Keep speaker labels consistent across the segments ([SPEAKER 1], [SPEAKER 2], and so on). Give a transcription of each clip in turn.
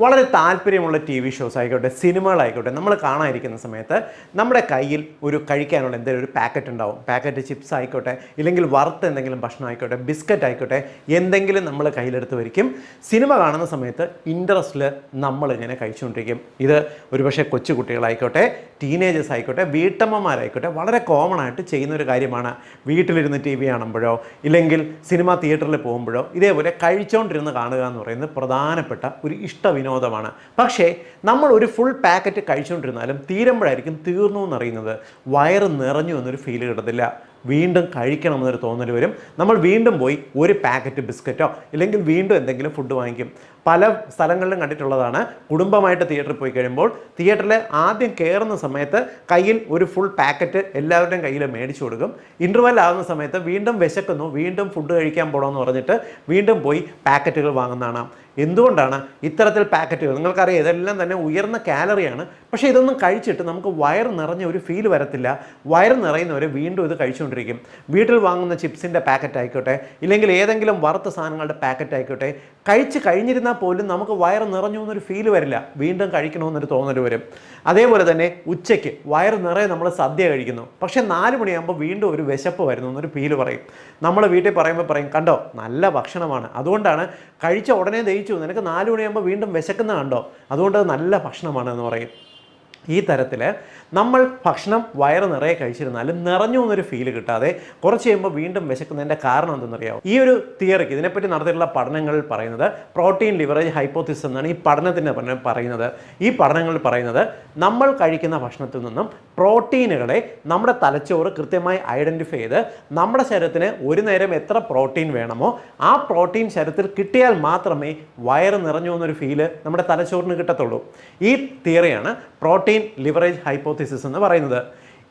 [SPEAKER 1] വളരെ താല്പര്യമുള്ള T V shows ആയിക്കോട്ടെ സിനിമകളായിക്കോട്ടെ നമ്മൾ കാണാതിരിക്കുന്ന സമയത്ത് നമ്മുടെ കയ്യിൽ ഒരു കഴിക്കാനുള്ള എന്തെങ്കിലും ഒരു പാക്കറ്റ് ഉണ്ടാവും. പാക്കറ്റ് ചിപ്സ് ആയിക്കോട്ടെ ഇല്ലെങ്കിൽ വറുത്ത് എന്തെങ്കിലും ഭക്ഷണം ആയിക്കോട്ടെ ബിസ്ക്കറ്റ് ആയിക്കോട്ടെ എന്തെങ്കിലും നമ്മൾ കയ്യിലെടുത്ത് വരിക്കും സിനിമ കാണുന്ന സമയത്ത് ഇൻട്രസ്റ്റിൽ നമ്മൾ ഇങ്ങനെ കഴിച്ചുകൊണ്ടിരിക്കും. ഇത് ഒരുപക്ഷെ കൊച്ചു കുട്ടികളായിക്കോട്ടെ ടീനേജേഴ്സ് ആയിക്കോട്ടെ വീട്ടമ്മമാരായിക്കോട്ടെ വളരെ കോമൺ ആയിട്ട് ചെയ്യുന്ന ഒരു കാര്യമാണ്. വീട്ടിലിരുന്ന് ടി വി കാണുമ്പോഴോ ഇല്ലെങ്കിൽ സിനിമ തിയേറ്ററിൽ പോകുമ്പോഴോ ഇതേപോലെ കഴിച്ചുകൊണ്ടിരുന്ന് കാണുക എന്ന് പറയുന്നത് പ്രധാനപ്പെട്ട ഒരു ഇഷ്ട വിനോദമാണ്. പക്ഷേ നമ്മൾ ഒരു ഫുൾ പാക്കറ്റ് കഴിച്ചുകൊണ്ടിരുന്നാലും തീരുമ്പോഴായിരിക്കും തീർന്നു എന്നറിയുന്നത്. വയറ് നിറഞ്ഞു എന്നൊരു ഫീൽ കിട്ടത്തില്ല. വീണ്ടും കഴിക്കണമെന്നൊരു തോന്നൽ വരും. നമ്മൾ വീണ്ടും പോയി ഒരു പാക്കറ്റ് ബിസ്ക്കറ്റോ ഇല്ലെങ്കിൽ വീണ്ടും എന്തെങ്കിലും ഫുഡ് വാങ്ങിക്കും. പല സ്ഥലങ്ങളിലും കണ്ടിട്ടുള്ളതാണ്. കുടുംബമായിട്ട് തിയേറ്ററിൽ പോയി കഴിയുമ്പോൾ തിയേറ്ററിൽ ആദ്യം കയറുന്ന സമയത്ത് കയ്യിൽ ഒരു ഫുൾ പാക്കറ്റ് എല്ലാവരുടെയും കയ്യിൽ മേടിച്ചു കൊടുക്കും. ഇന്റർവെൽ ആകുന്ന സമയത്ത് വീണ്ടും വിശക്കുന്നു. വീണ്ടും ഫുഡ് കഴിക്കാൻ പോകണമെന്ന് പറഞ്ഞിട്ട് വീണ്ടും പോയി പാക്കറ്റുകൾ വാങ്ങുന്നതാണ്. എന്തുകൊണ്ടാണ് ഇത്തരത്തിൽ പാക്കറ്റുകൾ നിങ്ങൾക്കറിയാം ഇതെല്ലാം തന്നെ ഉയർന്ന കാലറിയാണ് പക്ഷേ ഇതൊന്നും കഴിച്ചിട്ട് നമുക്ക് വയറ് നിറഞ്ഞ ഒരു ഫീൽ വരത്തില്ല. വയറ് നിറയുന്നവർ വീണ്ടും ഇത് കഴിച്ചുകൊണ്ടിരിക്കും. വീട്ടിൽ വാങ്ങുന്ന ചിപ്സിന്റെ പാക്കറ്റ് ആയിക്കോട്ടെ ഇല്ലെങ്കിൽ ഏതെങ്കിലും വറുത്ത സാധനങ്ങളുടെ പാക്കറ്റ് ആയിക്കോട്ടെ കഴിച്ച് കഴിഞ്ഞിരുന്നാൽ പോലും നമുക്ക് വയറ് നിറഞ്ഞു എന്നൊരു ഫീൽ വരില്ല. വീണ്ടും കഴിക്കണമെന്നൊരു തോന്നൽ വരും. അതേപോലെ തന്നെ ഉച്ചയ്ക്ക് വയറ് നിറയെ നമ്മൾ സദ്യ കഴിക്കുന്നു. പക്ഷേ നാല് മണിയാകുമ്പോൾ വീണ്ടും ഒരു വിശപ്പ് വരുന്നു എന്നൊരു ഫീൽ പറയും. നമ്മൾ വീട്ടിൽ പറയുമ്പോൾ പറയും കണ്ടോ നല്ല ഭക്ഷണമാണ്. അതുകൊണ്ടാണ് കഴിച്ച ഉടനെ ദഹിച്ചു. നിനക്ക് നാല് മണിയാകുമ്പോൾ വീണ്ടും വിശക്കുന്ന കണ്ടോ? അതുകൊണ്ട് അത് നല്ല ഭക്ഷണമാണ് എന്ന് പറയും. ഈ തരത്തിൽ നമ്മൾ ഭക്ഷണം വയറ് നിറയെ കഴിച്ചിരുന്നാലും നിറഞ്ഞു എന്നൊരു ഫീൽ കിട്ടാതെ കുറച്ച് കഴിയുമ്പോൾ വീണ്ടും വിശക്കുന്നതിന്റെ കാരണം എന്തെന്നറിയാമോ ഈ ഒരു തിയറിക്ക് ഇതിനെപ്പറ്റി നടത്തിയിട്ടുള്ള പഠനങ്ങളിൽ പറയുന്നത് പ്രോട്ടീൻ ലിവറേജ് ഹൈപ്പോത്തിസ് എന്നാണ് ഈ പഠനത്തിന്റെ പറയുന്നത്. ഈ പഠനങ്ങളിൽ പറയുന്നത് നമ്മൾ കഴിക്കുന്ന ഭക്ഷണത്തിൽ നിന്നും പ്രോട്ടീനുകളെ നമ്മുടെ തലച്ചോറ് കൃത്യമായി ഐഡന്റിഫൈ ചെയ്ത് നമ്മുടെ ശരീരത്തിന് ഒരു നേരം എത്ര പ്രോട്ടീൻ വേണമോ ആ പ്രോട്ടീൻ ശരീരത്തിൽ കിട്ടിയാൽ മാത്രമേ വയറ് നിറഞ്ഞു എന്നൊരു ഫീൽ നമ്മുടെ തലച്ചോറിന് കിട്ടത്തുള്ളൂ. ഈ തിയറിയാണ് പ്രോട്ടീൻ ലിവറേജ് ഹൈപ്പോത്തിസിസ് എന്ന് പറയുന്നത്.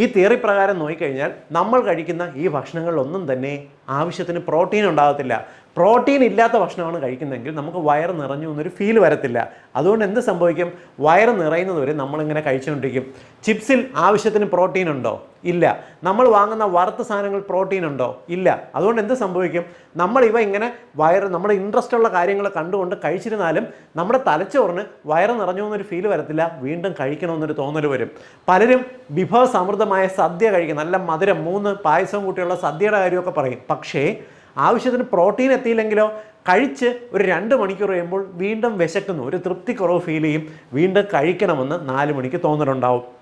[SPEAKER 1] ഈ തിയറി പ്രകാരം നോക്കിക്കഴിഞ്ഞാൽ നമ്മൾ കഴിക്കുന്ന ഈ ഭക്ഷണങ്ങളിലൊന്നും തന്നെ ആവശ്യത്തിന് പ്രോട്ടീൻ ഉണ്ടാകത്തില്ല. പ്രോട്ടീൻ ഇല്ലാത്ത ഭക്ഷണമാണ് കഴിക്കുന്നതെങ്കിൽ നമുക്ക് വയറ് നിറഞ്ഞു എന്നൊരു ഫീൽ വരത്തില്ല. അതുകൊണ്ട് എന്ത് സംഭവിക്കും? വയറ് നിറയുന്നത് വരെ നമ്മളിങ്ങനെ കഴിച്ചുകൊണ്ടിരിക്കും. ചിപ്സിൽ ആവശ്യത്തിന് പ്രോട്ടീൻ ഉണ്ടോ? ഇല്ല. നമ്മൾ വാങ്ങുന്ന വറുത്ത സാധനങ്ങൾ പ്രോട്ടീൻ ഉണ്ടോ? ഇല്ല. അതുകൊണ്ട് എന്ത് സംഭവിക്കും? നമ്മൾ ഇവ ഇങ്ങനെ വയറ് നമ്മുടെ ഇൻട്രസ്റ്റ് ഉള്ള കാര്യങ്ങൾ കണ്ടുകൊണ്ട് കഴിച്ചിരുന്നാലും നമ്മുടെ തലച്ചോറിന് വയറ് നിറഞ്ഞു എന്നൊരു ഫീൽ വരത്തില്ല. വീണ്ടും കഴിക്കണമെന്നൊരു തോന്നൽ വരും. പലരും വിഭവ സമൃദ്ധമായ സദ്യ കഴിക്കും. നല്ല മധുരം മൂന്ന് പായസം കൂട്ടിയുള്ള സദ്യയുടെ കാര്യമൊക്കെ പറയും. പക്ഷേ ആവശ്യത്തിന് പ്രോട്ടീൻ എത്തിയില്ലെങ്കിലോ കഴിച്ച് ഒരു രണ്ട് മണിക്കൂർ കഴിയുമ്പോൾ വീണ്ടും വിശക്കുന്നു. ഒരു തൃപ്തിക്കുറവ് ഫീൽ ചെയ്യും. വീണ്ടും കഴിക്കണമെന്ന് നാല് മണിക്ക് തോന്നലുണ്ടാവും.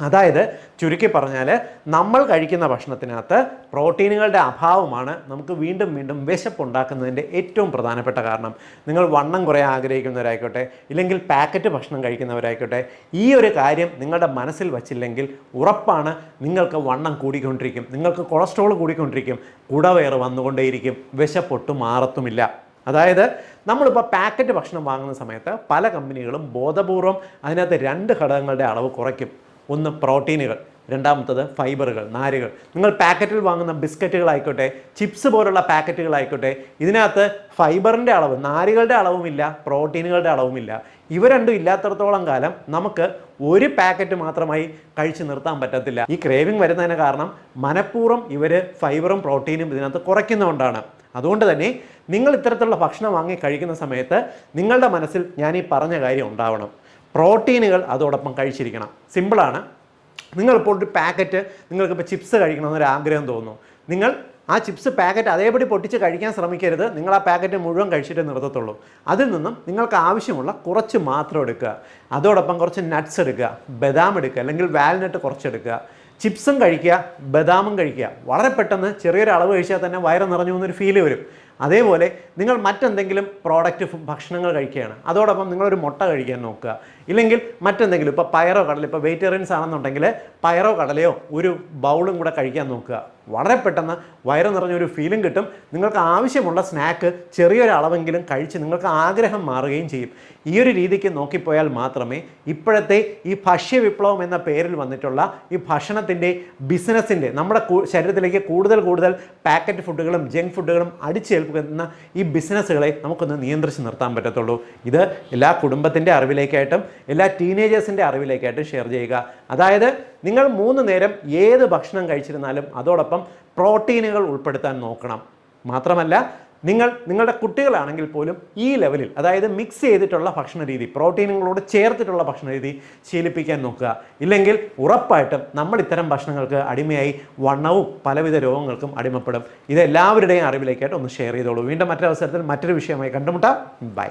[SPEAKER 1] അതായത് ചുരുക്കി പറഞ്ഞാൽ നമ്മൾ കഴിക്കുന്ന ഭക്ഷണത്തിനകത്ത് പ്രോട്ടീനുകളുടെ അഭാവമാണ് നമുക്ക് വീണ്ടും വീണ്ടും വിശപ്പുണ്ടാക്കുന്നതിന്റെ ഏറ്റവും പ്രധാനപ്പെട്ട കാരണം. നിങ്ങൾ വണ്ണം കുറയാൻ ആഗ്രഹിക്കുന്നവരായിക്കോട്ടെ ഇല്ലെങ്കിൽ പാക്കറ്റ് ഭക്ഷണം കഴിക്കുന്നവരായിക്കോട്ടെ ഈ ഒരു കാര്യം നിങ്ങളുടെ മനസ്സിൽ വച്ചില്ലെങ്കിൽ ഉറപ്പാണ് നിങ്ങൾക്ക് വണ്ണം കൂടിക്കൊണ്ടിരിക്കും. നിങ്ങൾക്ക് കൊളസ്ട്രോൾ കൂടിക്കൊണ്ടിരിക്കും. കുടവയറ് വന്നുകൊണ്ടേയിരിക്കും. വിശപ്പൊട്ട് മാറത്തുമില്ല. അതായത് നമ്മളിപ്പോൾ പാക്കറ്റ് ഭക്ഷണം വാങ്ങുന്ന സമയത്ത് പല കമ്പനികളും ബോധപൂർവം അതിനകത്ത് രണ്ട് ഘടകങ്ങളുടെ അളവ് കുറയ്ക്കും. ഒന്ന് പ്രോട്ടീനുകൾ രണ്ടാമത്തത് ഫൈബറുകൾ നാരുകൾ. നിങ്ങൾ പാക്കറ്റിൽ വാങ്ങുന്ന ബിസ്ക്കറ്റുകളായിക്കോട്ടെ ചിപ്സ് പോലുള്ള പാക്കറ്റുകളായിക്കോട്ടെ ഇതിനകത്ത് ഫൈബറിന്റെ അളവ് നാരുകളുടെ അളവുമില്ല പ്രോട്ടീനുകളുടെ അളവുമില്ല. ഇവ രണ്ടും ഇല്ലാത്തടത്തോളം കാലം നമുക്ക് ഒരു പാക്കറ്റ് മാത്രമായി കഴിച്ചു നിർത്താൻ പറ്റത്തില്ല. ഈ ക്രേവിംഗ് വരുന്നതിന് കാരണം മനഃപൂർവം ഇവർ ഫൈബറും പ്രോട്ടീനും ഇതിനകത്ത് കുറയ്ക്കുന്നതുകൊണ്ടാണ്. അതുകൊണ്ട് തന്നെ നിങ്ങൾ ഇത്തരത്തിലുള്ള ഭക്ഷണം വാങ്ങി കഴിക്കുന്ന സമയത്ത് നിങ്ങളുടെ മനസ്സിൽ ഞാൻ ഈ പറഞ്ഞ കാര്യം ഉണ്ടാവണം. പ്രോട്ടീനുകൾ അതോടൊപ്പം കഴിച്ചിരിക്കണം. സിമ്പിളാണ് നിങ്ങളിപ്പോൾ ഒരു പാക്കറ്റ് നിങ്ങൾക്കിപ്പോൾ ചിപ്സ് കഴിക്കണമെന്നൊരു ആഗ്രഹം തോന്നുന്നു. നിങ്ങൾ ആ ചിപ്സ് പാക്കറ്റ് അതേപടി പൊട്ടിച്ച് കഴിക്കാൻ ശ്രമിക്കരുത്. നിങ്ങൾ ആ പാക്കറ്റ് മുഴുവൻ കഴിച്ചിട്ട് നിർത്തത്തുള്ളൂ. അതിൽ നിന്നും നിങ്ങൾക്ക് ആവശ്യമുള്ള കുറച്ച് മാത്രം എടുക്കുക. അതോടൊപ്പം കുറച്ച് നട്ട്സ് എടുക്കുക ബദാം എടുക്കുക അല്ലെങ്കിൽ വാൽനട്ട് കുറച്ചെടുക്കുക ചിപ്സും കഴിക്കുക ബദാമും കഴിക്കുക. വളരെ പെട്ടെന്ന് ചെറിയൊരു അളവ് കഴിച്ചാൽ തന്നെ വയറ് നിറഞ്ഞു എന്നൊരു ഫീൽ വരും. അതേപോലെ നിങ്ങൾ മറ്റെന്തെങ്കിലും പ്രോഡക്റ്റ് ഭക്ഷണങ്ങൾ കഴിക്കുകയാണ്. അതോടൊപ്പം നിങ്ങളൊരു മുട്ട കഴിക്കാൻ നോക്കുക. ഇല്ലെങ്കിൽ മറ്റെന്തെങ്കിലും ഇപ്പോൾ പയറോ കടല ഇപ്പോൾ വെജിറ്റേറിയൻസ് ആണെന്നുണ്ടെങ്കിൽ പയറോ കടലയോ ഒരു ബൗളും കൂടെ കഴിക്കാൻ നോക്കുക. വളരെ പെട്ടെന്ന് വയറ് നിറഞ്ഞൊരു ഫീലും കിട്ടും. നിങ്ങൾക്ക് ആവശ്യമുള്ള സ്നാക്ക് ചെറിയൊരു അളവെങ്കിലും കഴിച്ച് നിങ്ങൾക്ക് ആഗ്രഹം മാറുകയും ചെയ്യും. ഈ ഒരു രീതിക്ക് നോക്കിപ്പോയാൽ മാത്രമേ ഇപ്പോഴത്തെ ഈ ഭക്ഷ്യ വിപ്ലവം എന്ന പേരിൽ വന്നിട്ടുള്ള ഈ ഭക്ഷണത്തിന്റെ ബിസിനസ്സിന്റെ നമ്മുടെ ശരീരത്തിലേക്ക് കൂടുതൽ കൂടുതൽ പാക്കറ്റ് ഫുഡുകളും ജങ്ക് ഫുഡുകളും അടിച്ചേൽപ്പിക്കുന്ന ഈ ബിസിനസ്സുകളെ നമുക്കൊന്ന് നിയന്ത്രിച്ച് നിർത്താൻ പറ്റത്തുള്ളൂ. ഇത് എല്ലാ കുടുംബത്തിന്റെ അറിവിലേക്കായിട്ടും എല്ലാ ടീനേജേഴ്സിന്റെ അറിവിലേക്കായിട്ടും ഷെയർ ചെയ്യുക. അതായത് നിങ്ങൾ മൂന്ന് നേരം ഏത് ഭക്ഷണം കഴിച്ചിരുന്നാലും അതോടൊപ്പം പ്രോട്ടീനുകൾ ഉൾപ്പെടുത്താൻ നോക്കണം. മാത്രമല്ല നിങ്ങൾ നിങ്ങളുടെ കുട്ടികളാണെങ്കിൽ പോലും ഈ ലെവലിൽ അതായത് മിക്സ് ചെയ്തിട്ടുള്ള ഭക്ഷണ രീതി പ്രോട്ടീനുകളോട് ചേർത്തിട്ടുള്ള ഭക്ഷണ രീതി ശീലിപ്പിക്കാൻ നോക്കുക. ഇല്ലെങ്കിൽ ഉറപ്പായിട്ടും നമ്മൾ ഇത്തരം ഭക്ഷണങ്ങൾക്ക് അടിമയായി വണ്ണവും പലവിധ രോഗങ്ങൾക്കും അടിമപ്പെടും. ഇത് എല്ലാവരുടെയും അറിവിലേക്കായിട്ട് ഒന്ന് ഷെയർ ചെയ്തോളൂ. വീണ്ടും മറ്റൊരവസരത്തിൽ മറ്റൊരു വിഷയമായി കണ്ടുമുട്ടാം. ബൈ